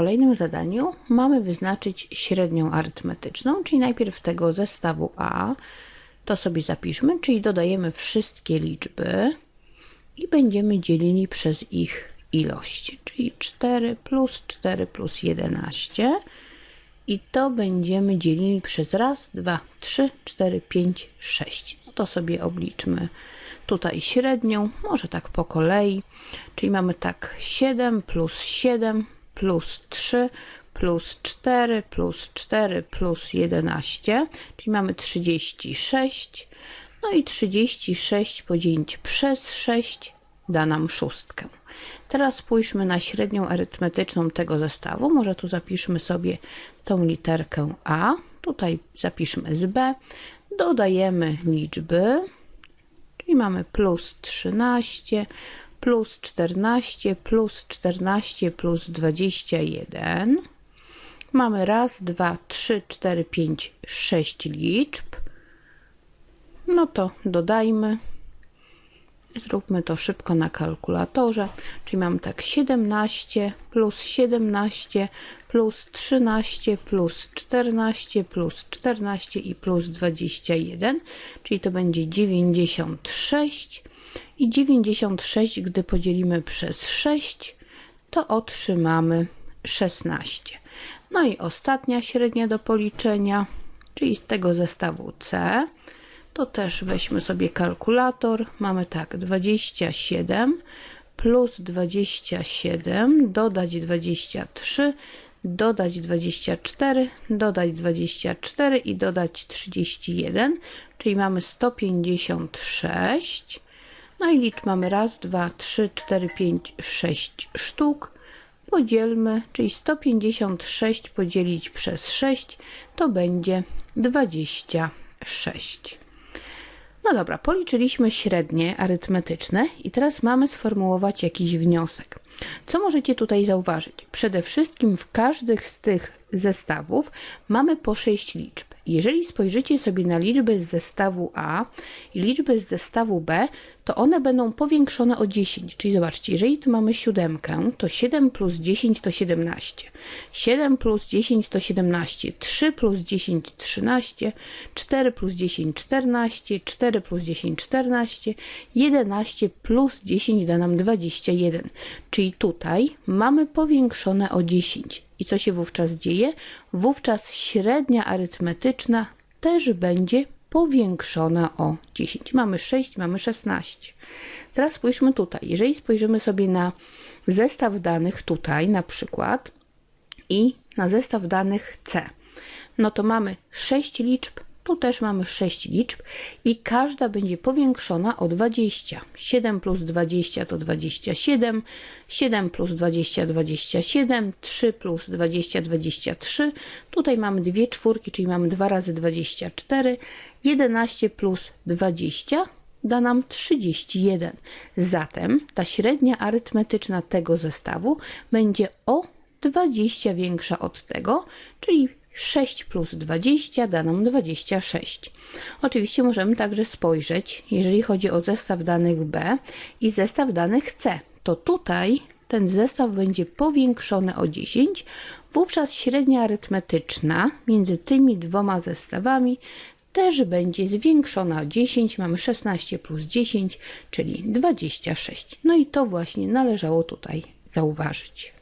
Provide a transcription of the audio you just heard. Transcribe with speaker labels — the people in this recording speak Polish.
Speaker 1: kolejnym zadaniu mamy wyznaczyć średnią arytmetyczną, czyli najpierw tego zestawu A, to sobie zapiszmy, czyli dodajemy wszystkie liczby i będziemy dzielili przez ich ilość, czyli 4 plus 4 plus 11 i to będziemy dzielili przez raz, dwa, trzy, cztery, pięć, sześć. No to sobie obliczmy tutaj średnią, może tak po kolei, czyli mamy tak 7 plus 7 plus 3 plus 4 plus 4 plus 11, czyli mamy 36. No i 36 podzielić przez 6 da nam szóstkę. Teraz spójrzmy na średnią arytmetyczną tego zestawu. Może tu zapiszmy sobie tą literkę A. Tutaj zapiszmy z B. Dodajemy liczby, czyli mamy plus 13, plus 14, plus 14, plus 21. Mamy raz, dwa, trzy, cztery, pięć, sześć liczb. No to dodajmy. Zróbmy to szybko na kalkulatorze. Czyli mam tak 17 plus 17 plus 13 plus 14 plus 14 i plus 21, czyli to będzie 96 i 96, gdy podzielimy przez 6, to otrzymamy 16. No i ostatnia średnia do policzenia, czyli z tego zestawu C, to też weźmy sobie kalkulator. Mamy tak 27 plus 27, dodać 23, dodać 24, dodać 24 i dodać 31, czyli mamy 156. No i licz mamy raz, dwa, trzy, cztery, pięć, sześć sztuk. Podzielmy, czyli 156 podzielić przez 6 to będzie 26. No dobra, policzyliśmy średnie arytmetyczne i teraz mamy sformułować jakiś wniosek. Co możecie tutaj zauważyć? Przede wszystkim w każdym z tych zestawów mamy po 6 liczb. Jeżeli spojrzycie sobie na liczby z zestawu A i liczby z zestawu B, to one będą powiększone o 10. Czyli zobaczcie, jeżeli tu mamy siódemkę, to 7 plus 10 to 17. 7 plus 10 to 17. 3 plus 10 13. 4 plus 10 14. 4 plus 10 14. 11 plus 10 da nam 21. Czyli tutaj mamy powiększone o 10. I co się wówczas dzieje? Wówczas średnia arytmetyczna też będzie powiększona o 10. Mamy 6, mamy 16. Teraz spójrzmy tutaj. Jeżeli spojrzymy sobie na zestaw danych tutaj na przykład i na zestaw danych C, no to mamy 6 liczb, tu też mamy 6 liczb i każda będzie powiększona o 20. 7 plus 20 to 27, 7 plus 20 27, 3 plus 20 23. Tutaj mamy dwie czwórki, czyli mamy 2 razy 24. 11 plus 20 da nam 31. Zatem ta średnia arytmetyczna tego zestawu będzie o 20 większa od tego, czyli 6 plus 20 da nam 26. Oczywiście możemy także spojrzeć, jeżeli chodzi o zestaw danych B i zestaw danych C, to tutaj ten zestaw będzie powiększony o 10, wówczas średnia arytmetyczna między tymi dwoma zestawami też będzie zwiększona o 10. Mamy 16 plus 10, czyli 26. No i to właśnie należało tutaj zauważyć.